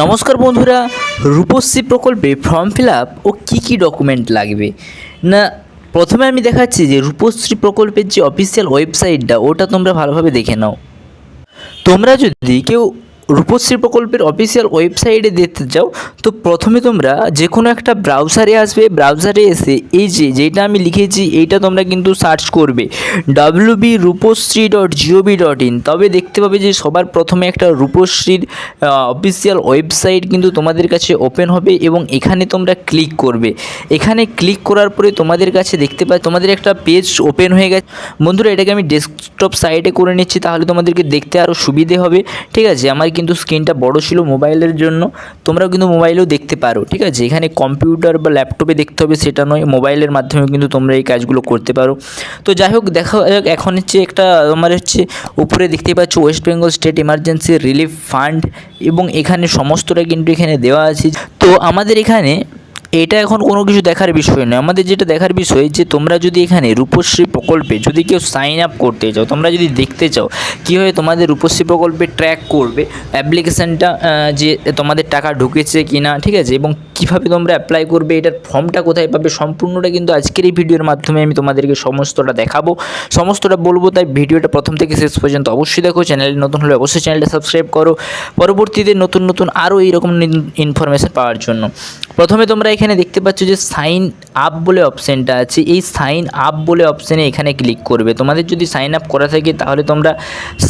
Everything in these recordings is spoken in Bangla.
নমস্কার বন্ধুরা, রূপশ্রী প্রকল্পে ফর্ম ফিল ও কী কী ডকুমেন্ট লাগবে? না, প্রথমে আমি দেখাচ্ছি যে রূপশ্রী প্রকল্পের যে অফিসিয়াল ওয়েবসাইটটা, ওটা তোমরা ভালোভাবে দেখে নাও। তোমরা যদি কেউ রূপশ্রী প্রকল্পের অফিসিয়াল ওয়েবসাইটে দেখতে যাও তো প্রথমে তোমরা যে কোনো একটা ব্রাউজারে আসবে ব্রাউজারে এসে এই যে যেটা আমি লিখেছি, এইটা তোমরা কিন্তু সার্চ করবে। W B Rupashree dot G O V dot দেখতে পাবে যে সবার প্রথমে একটা রূপশ্রীর অফিসিয়াল ওয়েবসাইট কিন্তু তোমাদের কাছে ওপেন হবে এবং এখানে তোমরা ক্লিক করবে। এখানে ক্লিক করার পরে তোমাদের কাছে দেখতে পাই তোমাদের একটা পেজ ওপেন হয়ে গেছে। বন্ধুরা, এটাকে আমি ডেস্কটপ সাইডে করে নিচ্ছি, তাহলে তোমাদেরকে দেখতে আরও সুবিধে হবে। ঠিক আছে, আমার কিন্তু স্ক্রিনটা বড় ছিল মোবাইলের জন্য, তোমরাও কিন্তু মোবাইলেও দেখতে পারো, ঠিক আছে? এখানে কম্পিউটার বা ল্যাপটপে দেখতে হবে সেটা নয়, মোবাইলের মাধ্যমে কিন্তু তোমরা এই কাজগুলো করতে পারো। তো যাই হোক, দেখা যাক, এখন হচ্ছে একটা তোমার হচ্ছে উপরে দেখতে পাচ্ছ West Bengal state emergency relief fund এবং এখানে সমস্তটা কিন্তু এখানে দেওয়া আছে। তো আমাদের এখানে এটা এখন কোনো কিছু দেখার বিষয় নয়। আমাদের যেটা দেখার বিষয় যে তোমরা যদি এখানে রূপশ্রী প্রকল্পে যদি কেউ সাইন আপ করতে চাও, তোমরা যদি দেখতে চাও কীভাবে তোমাদের রূপশ্রী প্রকল্পে ট্র্যাক করবে অ্যাপ্লিকেশানটা যে তোমাদের টাকা ঢুকেছে কি না ঠিক আছে? এবং কীভাবে তোমরা অ্যাপ্লাই করবে, এটার ফর্মটা কোথায় পাবে, সম্পূর্ণটা কিন্তু আজকের এই ভিডিওর মাধ্যমে আমি তোমাদেরকে সমস্তটা দেখাবো। সমস্তটা বলব, তাই ভিডিওটা প্রথম থেকে শেষ পর্যন্ত অবশ্যই দেখো, চ্যানেল নতুন হলে অবশ্যই চ্যানেলটা সাবস্ক্রাইব করো। পরবর্তীতে নতুন নতুন আরও এইরকম ইনফরমেশান পাওয়ার জন্য। প্রথমে তোমরা এখানে দেখতে পাচ্ছ যে সাইন আপ বলে অপশানটা আছে, এই সাইন আপ বলে অপশানে এখানে ক্লিক করবে। তোমাদের যদি সাইন আপ করা থাকে, তাহলে তোমরা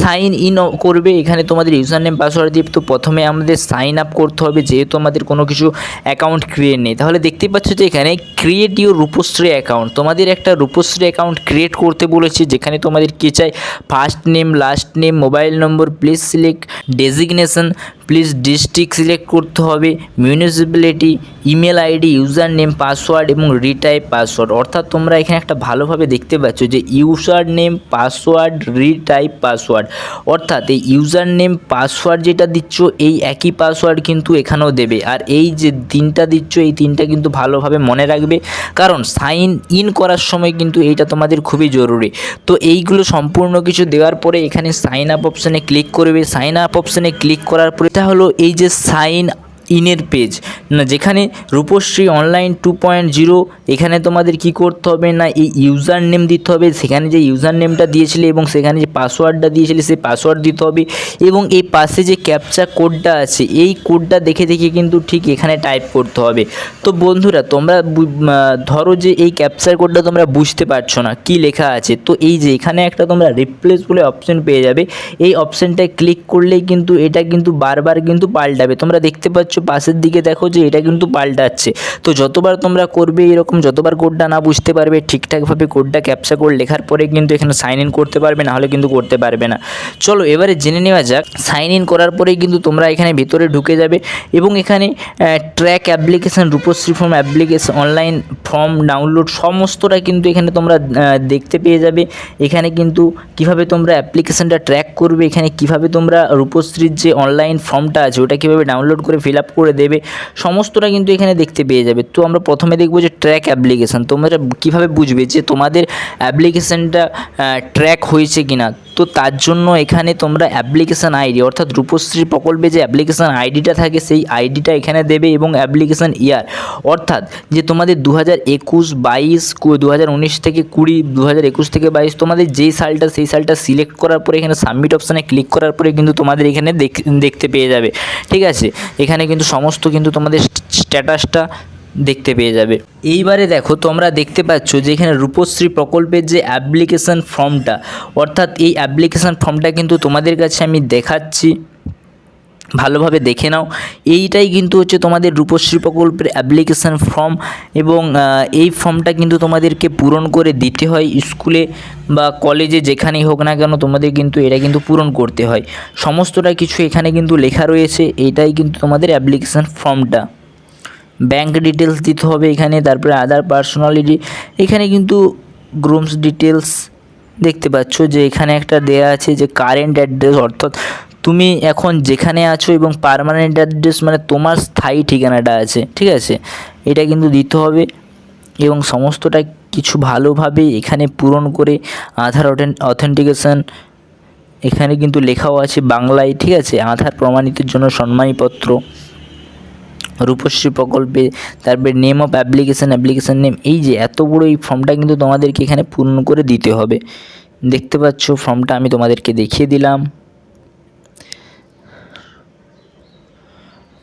সাইন ইন করবে। এখানে তোমাদের ইউজার নেম পাসওয়ার্ড দিয়ে তো প্রথমে আমাদের সাইন আপ করতে হবে, যেহেতু আমাদের কোনো কিছু অ্যাকাউন্ট ক্রিয়েট নেই। তাহলে দেখতে পাচ্ছ যে এখানে ক্রিয়েট ইউর রূপশ্রী অ্যাকাউন্ট তোমাদের একটা রূপশ্রী অ্যাকাউন্ট ক্রিয়েট করতে বলেছে, যেখানে তোমাদের কী চাই? First name last name mobile number please select designation please district select করতে হবে municipality email ID user name password এবং রিটাইপ পাসওয়ার্ড অর্থাৎ তোমরা এখানে একটা ভালোভাবে দেখতে পাচ্ছ যে user name password retype password অর্থাৎ এই ইউজার নেম পাসওয়ার্ড যেটা দিচ্ছ, এই একই পাসওয়ার্ড কিন্তু এখানেও দেবে। আর এই যে তিনটা দিচ্ছ, এই তিনটা কিন্তু ভালোভাবে মনে রাখবে। কারণ সাইন ইন করার সময় কিন্তু এইটা তোমাদের খুবই জরুরি। তো এইগুলো সম্পূর্ণ কিছু দেওয়ার পরে এখানে সাইন আপ অপশানে ক্লিক করবে। সাইন আপ অপশানে ক্লিক করার পরে এটা হলো এই যে সাইন ইনের পেজ। না, যেখানে Rupashree online two point zero এখানে তোমাদের কি করতে হবে না, এই ইউজার নেম দিতে হবে, সেখানে যে ইউজার নেমটা দিয়েছিলে এবং সেখানে যে পাসওয়ার্ডটা দিয়েছিলে, সেই পাসওয়ার্ড দিতে হবে এবং এই পাশে যে ক্যাপচা কোডটা আছে, এই কোডটা দেখে দেখে কিন্তু ঠিক এখানে টাইপ করতে হবে। তো বন্ধুরা, তোমরা ধরো যে এই ক্যাপচার কোডটা তোমরা বুঝতে পারছ না, কি লেখা আছে? তো এই যে এখানে একটা তোমরা রিপ্লেস বলে অপশন পেয়ে যাবে। এই অপশনটায় ক্লিক করলেই কিন্তু এটা কিন্তু বারবার কিন্তু পাল্টাবে। তোমরা দেখতে পাচ্ছ পাশের দিকে দেখো যে এটা কিন্তু পাল্টাচ্ছে। তো যতবার তোমরা করবে এরকম, যতবার কোডটা না বুঝতে পারবে, ঠিকঠাকভাবে কোডটা ক্যাপচা কোড লেখার পরে কিন্তু এখানে সাইন ইন করতে পারবে না হলে কিন্তু করতে পারবে না। চলো এবারে জেনে নেওয়া যাক সাইন ইন করার পরেই কিন্তু তোমরা এখানে ভিতরে ঢুকে যাবে এবং এখানে track application Rupashree form application online form download সমস্তটা কিন্তু এখানে তোমরা দেখতে পেয়ে যাবে। এখানে কিন্তু কীভাবে তোমরা অ্যাপ্লিকেশানটা ট্র্যাক করবে, এখানে কীভাবে তোমরা রূপশ্রীর যে অনলাইন ফর্মটা আছে, ওটা কীভাবে ডাউনলোড করে ফিল আপ করে দেবে, সমস্তটা কিন্তু এখানে দেখতে পেয়ে যাবে। তো আমরা প্রথমে দেখব যে ট্র্যাক অ্যাপ্লিকেশান তোমরা কীভাবে বুঝবে যে তোমাদের অ্যাপ্লিকেশানটা ট্র্যাক হয়েছে কিনা? তো তার জন্য এখানে তোমরা অ্যাপ্লিকেশান আইডি অর্থাৎ রূপশ্রী প্রকল্পে যে অ্যাপ্লিকেশান আইডিটা থাকে, সেই আইডিটা এখানে দেবে এবং অ্যাপ্লিকেশান ইয়ার অর্থাৎ যে তোমাদের দু হাজার একুশ বাইশ দু হাজার উনিশ থেকে কুড়ি দু হাজার একুশ থেকে বাইশ, তোমাদের যেই সালটা, সেই সালটা সিলেক্ট করার পরে এখানে সাবমিট অপশানে ক্লিক করার পরে কিন্তু তোমাদের এখানে দেখ- দেখতে পেয়ে যাবে। ঠিক আছে? এখানে কিন্তু সমস্ত কিন্তু তোমাদের স্ট্যাটাসটা দেখতে পেয়ে যাবে। এইবারে দেখো তোমরা দেখতে পাচ্ছ যে এখানে রূপশ্রী প্রকল্পের যে অ্যাপ্লিকেশান ফর্মটা অর্থাৎ এই অ্যাপ্লিকেশান ফর্মটা কিন্তু তোমাদের কাছে আমি দেখাচ্ছি। ভালোভাবে দেখে নাও। এইটাই কিন্তু হচ্ছে তোমাদের রূপশ্রী প্রকল্পের অ্যাপ্লিকেশান ফর্ম এবং এই ফর্মটা কিন্তু তোমাদেরকে পূরণ করে দিতে হয় স্কুলে বা কলেজে যেখানেই হোক না কেন তোমাদের কিন্তু এটা কিন্তু পূরণ করতে হয়। সমস্তটা কিছু এখানে কিন্তু লেখা রয়েছে, এইটাই কিন্তু তোমাদের অ্যাপ্লিকেশান ফর্মটা ব্যাংক ডিটেলস দিতে হবে এখানে, তারপরে আদার পার্সোনালিটি এখানে কিন্তু গ্রুমস ডিটেলস দেখতে পাচ্ছ যে এখানে একটা দেয়া আছে যে কারেন্ট অ্যাড্রেস অর্থাৎ তুমি এখন যেখানে আছো এবং পার্মানেন্ট অ্যাড্রেস মানে তোমার স্থায়ী ঠিকানাটা আছে, ঠিক আছে? এটা কিন্তু দিতে হবে এবং সমস্তটা কিছু ভালোভাবে এখানে পূরণ করে আধার অথেন্টিকেশন এখানে কিন্তু লেখাও আছে বাংলায়, ঠিক আছে? আধার প্রমাণিতের জন্য সম্মানীপত্র রূপশ্রী প্রকল্পে, তারপরে name of application application name এই যে এত বড় এই ফর্মটা কিন্তু তোমাদেরকে এখানে পূর্ণ করে দিতে হবে। দেখতে পাচ্ছ, ফর্মটা আমি তোমাদেরকে দেখিয়ে দিলাম।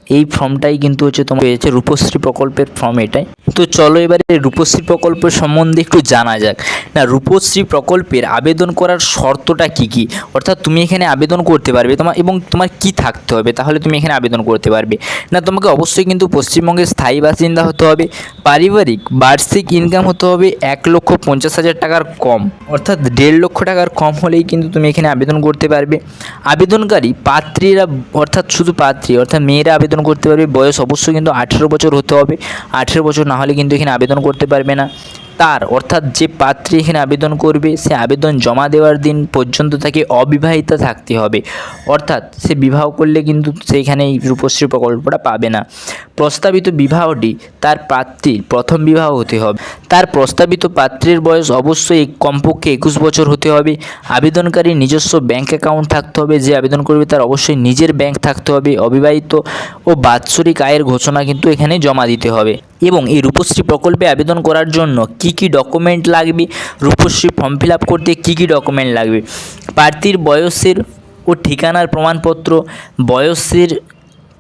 এই ফর্মটাই কিন্তু হচ্ছে তোমার হয়েছে রূপশ্রী প্রকল্পের ফর্ম এটাই। তো চলো এবারে রূপশ্রী প্রকল্পের সম্বন্ধে একটু জানা যাক। না, রূপশ্রী প্রকল্পের আবেদন করার শর্তটা কি কি? অর্থাৎ তুমি এখানে আবেদন করতে পারবে তোমার এবং তোমার কি থাকতে হবে? তাহলে তুমি এখানে আবেদন করতে পারবে। না, তোমাকে অবশ্যই কিন্তু পশ্চিমবঙ্গের স্থায়ী বাসিন্দা হতে হবে, পারিবারিক বার্ষিক ইনকাম হতে হবে এক লক্ষ পঞ্চাশ হাজার টাকার কম। অর্থাৎ দেড় লক্ষ টাকার কম হলেই কিন্তু তুমি এখানে আবেদন করতে পারবে। আবেদনকারী পাত্রীরা, অর্থাৎ শুধু পাত্রী, অর্থাৎ মেয়েরা আবেদন করতে পারবে। বয়স অবশ্যই কিন্তু আঠেরো বছর হতে হবে। আঠেরো বছর না হলে কিন্তু এখানে আবেদন করতে পারবে না। তার, অর্থাৎ যে পাত্রী এখানে আবেদন করবে, সে আবেদন জমা দেওয়ার দিন পর্যন্ত তাকে অবিবাহিতা থাকতে হবে। অর্থাৎ সে বিবাহ করলে কিন্তু সেইখানে এই রূপশ্রী প্রকল্পটা পাবে না। প্রস্তাবিত বিবাহটি তার পাত্রীর প্রথম বিবাহ হতে হবে। তার প্রস্তাবিত পাত্রের বয়স অবশ্যই কমপক্ষে একুশ বছর হতে হবে। আবেদনকারী নিজস্ব ব্যাংক অ্যাকাউন্ট থাকতে হবে, যে আবেদন করবে তার অবশ্যই নিজের ব্যাংক থাকতে হবে। অবিবাহিত ও বাৎসরিক আয়ের ঘোষণা কিন্তু এখানে জমা দিতে হবে। এবং এই রূপশ্রী প্রকল্পে আবেদন করার জন্য কি কি ডকুমেন্ট লাগবে? রূপশ্রী ফর্ম ফিল করতে কি কি ডকুমেন্ট লাগবে? প্রার্থীর বয়সের ও ঠিকানার প্রমাণপত্র, বয়সের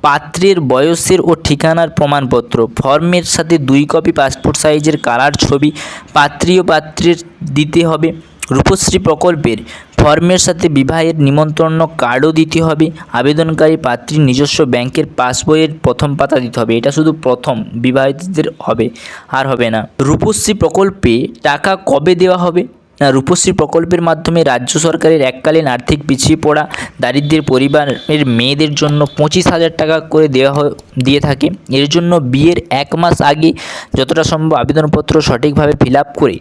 পাত্রের বয়সের ও ঠিকানার প্রমাণপত্র, ফর্মের সাথে দুই কপি পাসপোর্ট সাইজের কালার ছবি পাত্রী ও পাত্রের দিতে হবে, রূপশ্রী প্রকল্পের ফর্মের সাথে বিবাহের নিমন্ত্রণ কার্ডও দিতে হবে। আবেদনকারী পাত্রীর নিজস্ব ব্যাংকের পাসবইয়ের প্রথম পাতা দিতে হবে। এটা শুধু প্রথম, বিবাহিতদের হবে, আর হবে না। রূপশ্রী প্রকল্পে টাকা কবে দেওয়া হবে? না, রূপশ্রী প্রকল্পের মাধ্যমে রাজ্য সরকারের এককালীন আর্থিক পিছিয়ে পড়া দারিদ্র্যের পরিবারের মেয়েদের জন্য পঁচিশ হাজার টাকা করে দেওয়া দিয়ে থাকে। এর জন্য বিয়ের এক মাস আগে যতটা সম্ভব আবেদনপত্র সঠিকভাবে ফিল করে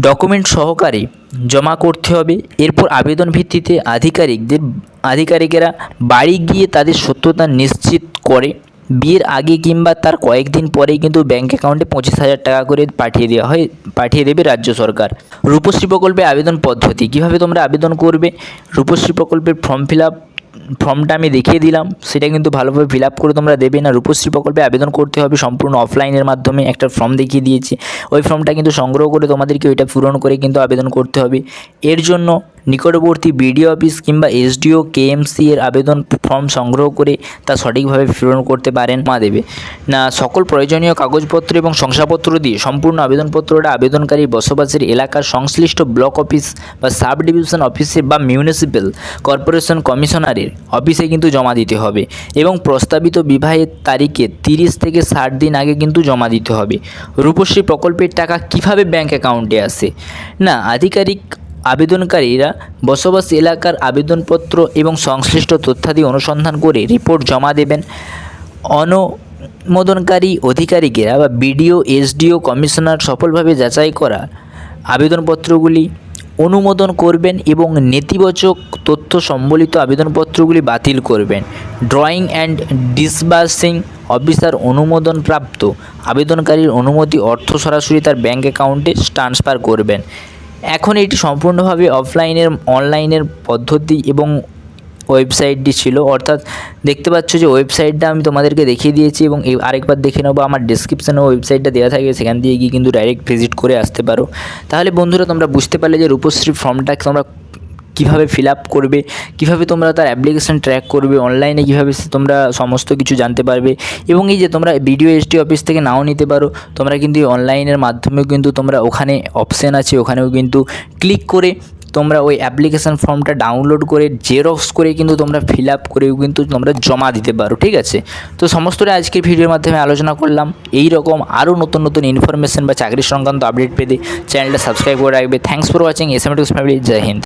ডকুমেন্ট সহকারে জমা করতে হবে। এরপর আবেদন ভিত্তিতে আধিকারিকদের, আধিকারিকেরা বাড়ি গিয়ে তাদের সত্যতা নিশ্চিত করে। বিয়ের আগে কিংবা তার কয়েকদিন পরেই কিন্তু ব্যাঙ্ক অ্যাকাউন্টে পঁচিশ হাজার টাকা করে পাঠিয়ে দেওয়া হয়, পাঠিয়ে দেবে রাজ্য সরকার। রূপশ্রী প্রকল্পে আবেদন পদ্ধতি, কীভাবে তোমরা আবেদন করবে? রূপশ্রী প্রকল্পের ফর্ম ফিল আপ ফর্মটা আমি দেখিয়ে দিলাম। সেটা কিন্তু ভালোভাবে ফিল আপ করে তোমরা দেবে না। রূপশ্রী প্রকল্পে আবেদন করতে হবে। সম্পূর্ণ অফলাইনের মাধ্যমে একটা ফর্ম দেখিয়ে দিয়েছি। ওই ফর্মটা কিন্তু সংগ্রহ করে তোমাদেরকে ওইটা পূরণ করে কিন্তু আবেদন করতে হবে। এর জন্য নিকটবর্তী বিডিও অফিস কিংবা এসডিও, কেএমসি এর আবেদন ফর্ম সংগ্রহ করে তা সঠিকভাবে পূরণ করতে পারেন মা দেবে না, সকল প্রয়োজনীয় কাগজপত্র এবং শংসাপত্র দিয়ে সম্পূর্ণ আবেদনপত্রটা আবেদনকারী বসবাসের এলাকার সংশ্লিষ্ট ব্লক অফিস বা সাব ডিভিশন অফিসে বা মিউনিসিপ্যাল কর্পোরেশন কমিশনারের অফিসে কিন্তু জমা দিতে হবে এবং প্রস্তাবিত বিবাহের তারিখে তিরিশ থেকে ষাট দিন আগে কিন্তু জমা দিতে হবে। রূপশ্রী প্রকল্পের টাকা কীভাবে ব্যাংক অ্যাকাউন্টে আসে? না, আধিকারিক আবেদনকারীরা বসবাস এলাকার আবেদনপত্র এবং সংশ্লিষ্ট তথ্যাদি অনুসন্ধান করে রিপোর্ট জমা দেবেন। অনুমোদনকারী অধিকারীকেরা বা বিডিও, এসডিও, কমিশনার সফলভাবে যাচাই করা আবেদনপত্রগুলি অনুমোদন করবেন এবং নেতিবাচক তথ্য সম্বলিত আবেদনপত্রগুলি বাতিল করবেন। ড্রয়িং অ্যান্ড ডিসবার্সিং অফিসার অনুমোদনপ্রাপ্ত আবেদনকারীর অনুমতি অর্থ সরাসরি তার ব্যাঙ্ক অ্যাকাউন্টে ট্রান্সফার করবেন। এখন এটি সম্পূর্ণভাবে অফলাইনের অনলাইনের পদ্ধতি এবং ওয়েবসাইটটি ছিল। অর্থাৎ দেখতে পাচ্ছ যে ওয়েবসাইটটা আমি তোমাদেরকে দেখিয়ে দিয়েছি এবং আরেকবার দেখে নেব, আমার ডিসক্রিপশানে ওয়েবসাইটটা দেওয়া থাকে, সেখান দিয়ে গিয়ে কিন্তু ডাইরেক্ট ভিজিট করে আসতে পারো। তাহলে বন্ধুরা, তোমরা বুঝতে পারলে যে রূপশ্রী ফর্মটা তোমরা কীভাবে ফিল আপ করবে, কীভাবে তোমরা তার অ্যাপ্লিকেশান ট্র্যাক করবে অনলাইনে কীভাবে তোমরা সমস্ত কিছু জানতে পারবে এবং এই যে তোমরা বিডিও এসডি অফিস থেকে নাও নিতে পারো, তোমরা কিন্তু অনলাইনের মাধ্যমেও কিন্তু তোমরা ওখানে অপশান আছে, ওখানেও কিন্তু ক্লিক করে তোমরা ওই অ্যাপ্লিকেশান ফর্মটা ডাউনলোড করে জেরক্স করে কিন্তু তোমরা ফিল আপ করেও কিন্তু তোমরা জমা দিতে পারো, ঠিক আছে? তো সমস্তটা আজকের ভিডিওর মাধ্যমে আলোচনা করলাম। এই রকম আরও নতুন নতুন ইনফরমেশন বা চাকরি সংক্রান্ত আপডেট পেতে চ্যানেলটা সাবস্ক্রাইব করে রাখবে। Thanks for watching S M family Joy Hind